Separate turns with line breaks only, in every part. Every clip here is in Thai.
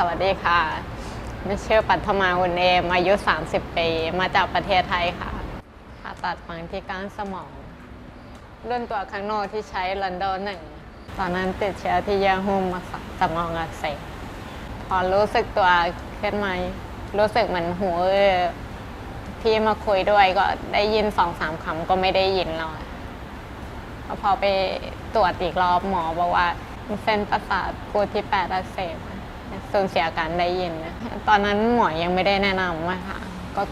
สวัสดีค่ะมชื่อปัทมาอุนเอมอายุ 30 ปี มาจากประเทศไทยค่ะผ่าตัดฝังที่ก้านสมองรุ่นตัวข้างนอกที่ใช้ลันโดหนึ่ง ตอนนั้นติดเชื้อที่เยื่อหุ้มสมองอักเสบพอรู้สึกตัวขึ้นมารู้สึกเหมือนหูอื้อพี่มาคุยด้วยก็ได้ยินสองสามคำก็ไม่ได้ยินแล้วอะพอไปตรวจอีกรอบหมอบอกว่าเส้นประสาทพูดที่แปดอักเสบ สูญเสียการได้ยินนะตอนนั้นหมอยังไม่ได้แนะนำว่าค่ะ ก็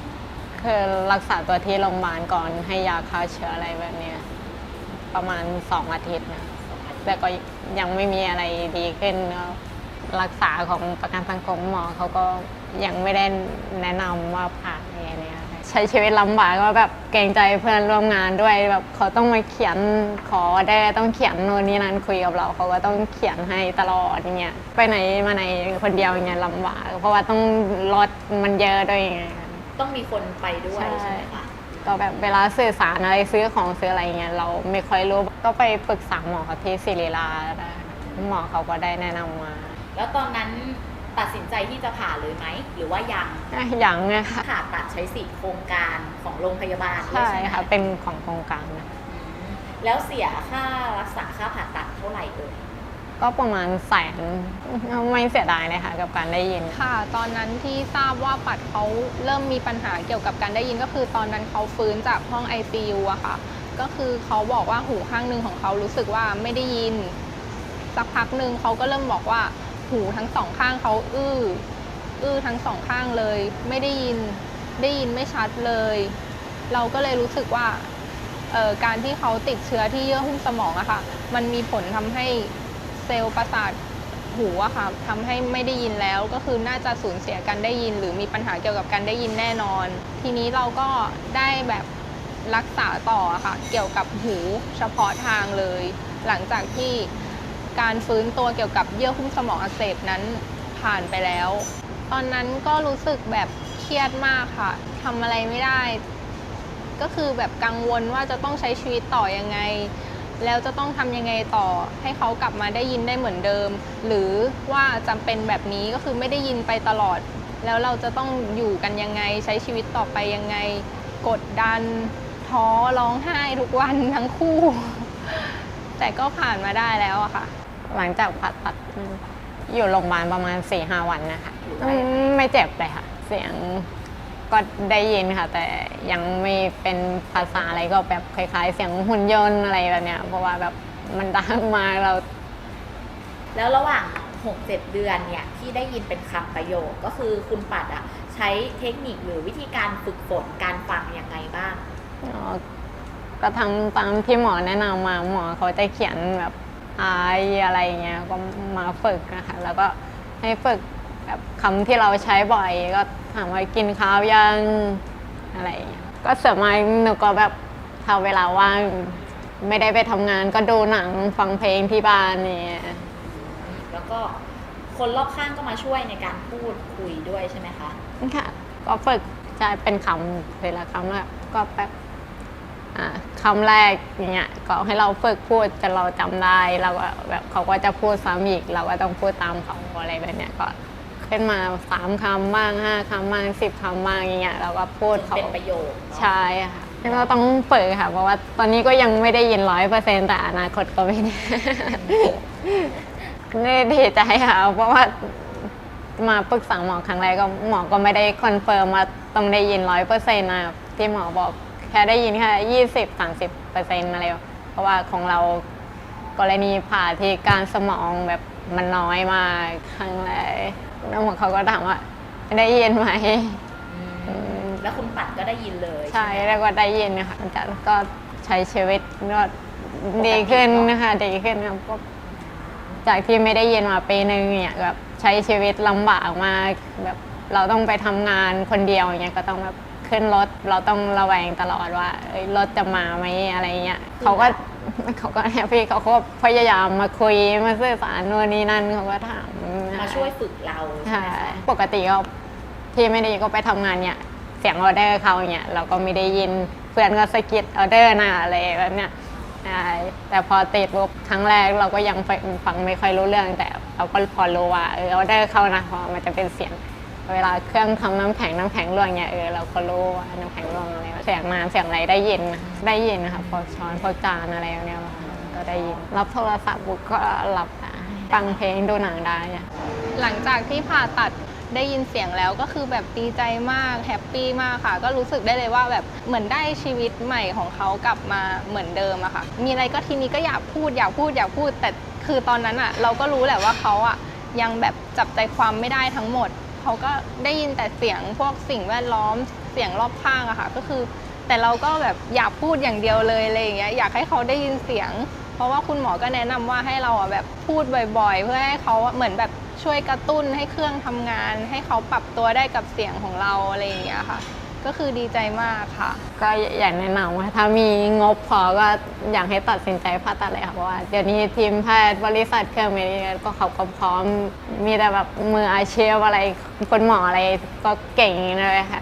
คือรักษาตัวที่โรงพยาบาลก่อนให้ยาฆ่าเชื้ออะไรแบบเนี้ยประมาณสองอาทิตย์นะแต่ก็ยังไม่มีอะไรดีขึ้นรักษาของประกันสังคมหมอเขาก็ยังไม่ได้แนะนำว่าผ่าอะไรเนี่ย ใช้ชีวิตลำบากก็แบบเกรงใจเพื่อนร่วมงานด้วยแบบเขาต้องมาเขียนขอได้ต้องเขียนโน่นนี่นั่นคุยกับเราเขาก็ต้องเขียนให้ตลอดอย่างเงี้ยไปไหนมาไหนคนเดียวอย่างเงี้ยลำบาก เพราะว่าต้องรถมันเยอะด้วยไง
ต้องมีคนไปด้วย
ใช่
ใช่ไหมคะ
ก็แบบเวลาสื่อสารอะไรซื้อของซื้ออะไรเงี้ยเราไม่ค่อยรู้ก็ไปปรึกษาหมอที่ศิริราชได้หมอเขาก็ได้แนะนำมา
แล้วตอนนั้น ตัดสินใจที่จะผ่าเลยไหม หรือว่ายัง
อะอย่างเงี้ยค่ะ
ผ่าตัดใช้สิทธิ์โครงการของโรงพยาบาลด้วย
ใช่
ใช่ไหม
ค่ะเป็นของโครงการนะ
อืมแล้วเสียค่ารักษาค่าผ่าตัดเท่าไหร่เอ่ย
ก็ประมาณแสนไม่เสียดายเลยค่ะกับการได้ยิน
ค่ะ ตอนนั้นที่ทราบว่าปัดเขาเริ่มมีปัญหาเกี่ยวกับการได้ยินก็คือตอนนั้นเขาฟื้นจากห้อง ICU อะค่ะ ก็คือเขาบอกว่าหูข้างหนึ่งของเขารู้สึกว่าไม่ได้ยิน สักพักหนึ่งเขาก็เริ่มบอกว่า หูทั้งสองข้างเขาอื้อ อื้อทั้งสองข้างเลย ไม่ได้ยินได้ยินไม่ชัดเลย เราก็เลยรู้สึกว่าการที่เขาติดเชื้อที่เยื่อหุ้มสมองอะค่ะ มันมีผลทำให้เซลล์ประสาทหูอะค่ะทำให้ไม่ได้ยินแล้วก็คือน่าจะสูญเสียการได้ยิน หรือมีปัญหาเกี่ยวกับการได้ยินแน่นอน ทีนี้เราก็ได้แบบรักษาต่ออะค่ะ เกี่ยวกับหูเฉพาะทางเลย หลังจากที่ การฟื้นตัวเกี่ยวกับเยื่อหุ้มสมองอักเสบนั้นผ่านไปแล้ว ตอนนั้นก็รู้สึกแบบเครียดมากค่ะทำอะไรไม่ได้ ก็คือแบบกังวลว่าจะต้องใช้ชีวิตต่อยังไง แล้วจะต้องทำยังไงต่อ ให้เขากลับมาได้ยินได้เหมือนเดิม หรือว่าจำเป็นแบบนี้ก็คือไม่ได้ยินไปตลอด แล้วเราจะต้องอยู่กันยังไง ใช้ชีวิตต่อไปยังไง กดดันท้อร้องไห้ทุกวันทั้งคู่ แต่ก็ผ่านมาได้แล้วอะค่ะ
หลังจากผ่าตัดอยู่โรงพยาบาลประมาณ4ีหวันนะคะ
อยู่
อื
ได้
มไม่เจ็บเลยค่ะ เสียงก็ได้ยินค่ะ แต่ยังไม่เป็นภาษาอะไรก็แบบคล้ายๆ เสียงหุ่นยนต์อะไรแบบเนี้ยเพราะว่าแบบมันดังมากเรา
แล้วระหว่าง6-7เดือนเนี่ยที่ได้ยินเป็นคำประโยคก็คือคุณปัดอะใช้เทคนิคหรือวิธีการฝึกฝนการฟังยังไงบ้าง
อ๋อก็ทำตามที่หมอแนะนำมาหมอเขาจะเขียนแบบ ไออะไรเงี้ยก็มาฝึกนะคะแล้วก็ให้ฝึกแบบคำที่เราใช้บ่อย ก็ถามว่ากินข้าวยังอะไรอย่างเงี้ยก็เสริมมาหนูก็แบบถ้าเวลาว่างไม่ได้ไปทำงานก็ดูหนังฟังเพลงที่บ้านเนี่ย
แล้วก็คนรอบข้างก็มาช่วยในการพูดคุยด้วยใช่ไหมคะ
ค่ะก็ฝึกใช้เป็นคำเวลาคำแรกก็แบบ อ่าคำแรกอย่างเงี้ยก็ให้เราฝึกพูดจนเราจำได้เราก็แบบเขาก็จะพูดซ้ำอีกเราก็ต้องพูดตามเขาอะไรแบบเนี้ยก็ขึ้นมาสามคำบ้างห้าคำบ้างสิบคำบ้างอย่างเงี้ยเราก็พูดเขา
เป็นประโยคเนอะ
ใช่ค่ะแล้วก็ต้องฝึกค่ะ เพราะว่าตอนนี้ก็ยังไม่ได้ยินร้อยเปอร์เซ็นต์แต่อนาคตก็ไม่แน่นี่ดีใจค่ะเพราะว่ามาปรึกษาหมอครั้งแรกก็หมอก็ไม่ได้คอนเฟิร์มว่าต้องได้ยินร้อยเปอร์เซ็นต์นะที่หมอบอกแค่ได้ยินแค่ยี่สิบสามสิบเปอร์เซ็นต์อะไรเพราะว่าของเรากรณีผ่าที่การสมองแบบมันน้อยมากครั้งแรกแล้วหมอเขาก็ถามว่า ได้ยินไหม
อืม
อืม
แล้วคุณปัดก็ได้ยินเลย
ใช่
ไหม
แล้วก็ได้ยินนะคะแต่ก็ใช้ชีวิตก็ดีขึ้นนะคะดีขึ้นครับก็จากที่ไม่ได้ยินมาปีหนึ่งเนี่ยแบบใช้ชีวิตลำบากมากแบบเราต้องไปทำงานคนเดียวอย่างเงี้ยก็ต้องแบบ ขึ้นรถเราต้องระแวงตลอดว่าเอ้ยรถจะมาไหมอะไรเงี้ยเขาก็เขาก็แฮปปี้เขาก็พยายามมาคุยมาสื่อสารนู่นนี่นั่นเขาก็ถาม
มาช่วยฝึกเราใช่
ใช่
ไหมคะ
ปกติก็ที่ไม่ได้ก็ไปทำงานเนี่ยเสียงออเดอร์เขาเนี่ยเราก็ไม่ได้ยินเพื่อนก็สะกิดออเดอร์นะอะไรแบบเนี้ยใช่แต่พอติดปุ๊บครั้งแรกเราก็ยังฟังฟังไม่ค่อยรู้เรื่องแต่เราก็พอรู้ว่าเออออเดอร์เข้านะเพราะมันจะเป็นเสียง เวลาเครื่องทำน้ำแข็งน้ำแข็งร่วงเนี่ยเออเราก็รู้ว่าน้ำแข็งร่วงอะไรเสียงน้ำเสียงอะไรได้ยินนะได้ยินนะคะพอช้อนพอจานอะไรเนี่ยมาก็ได้ยินรับโทรศัพท์บุกก็รับได้ฟังเพลงดูหนังได้
หลังจากที่ผ่าตัดได้ยินเสียงแล้วก็คือแบบดีใจมากแฮปปี้มากค่ะ ก็รู้สึกได้เลยว่าแบบเหมือนได้ชีวิตใหม่ของเขากลับมาเหมือนเดิมอะค่ะ มีอะไรก็ทีนี้ก็อยากพูดอยากพูดอยากพูด แต่คือตอนนั้นอะเราก็รู้แหละว่าเขาอะยังแบบจับใจความไม่ได้ทั้งหมด เขาก็ได้ยินแต่เสียงพวกสิ่งแวดล้อมเสียงรอบข้างอะค่ะ ก็คือ แต่เราก็แบบอยากพูดอย่างเดียวเลยอะไรอย่างเงี้ยอยากให้เขาได้ยินเสียง เพราะว่าคุณหมอก็แนะนำว่าให้เราอะแบบพูดบ่อยๆ เพื่อให้เขาเหมือนแบบช่วยกระตุ้นให้เครื่องทำงาน ให้เขาปรับตัวได้กับเสียงของเราอะไรอย่างเงี้ยค่ะ ก็คือดีใจมากค่ะ
ก็อยากแนะนำว่าถ้ามีงบพอก็อยากให้ตัดสินใจผ่าตัดเลยค่ะเพราะว่าเดี๋ยวนี้ทีมแพทย์บริษัทเครื่องมือก็เขาก็พร้อมมีแต่แบบมืออาชีพอะไรคนหมออะไรก็เก่งเลยค่ะ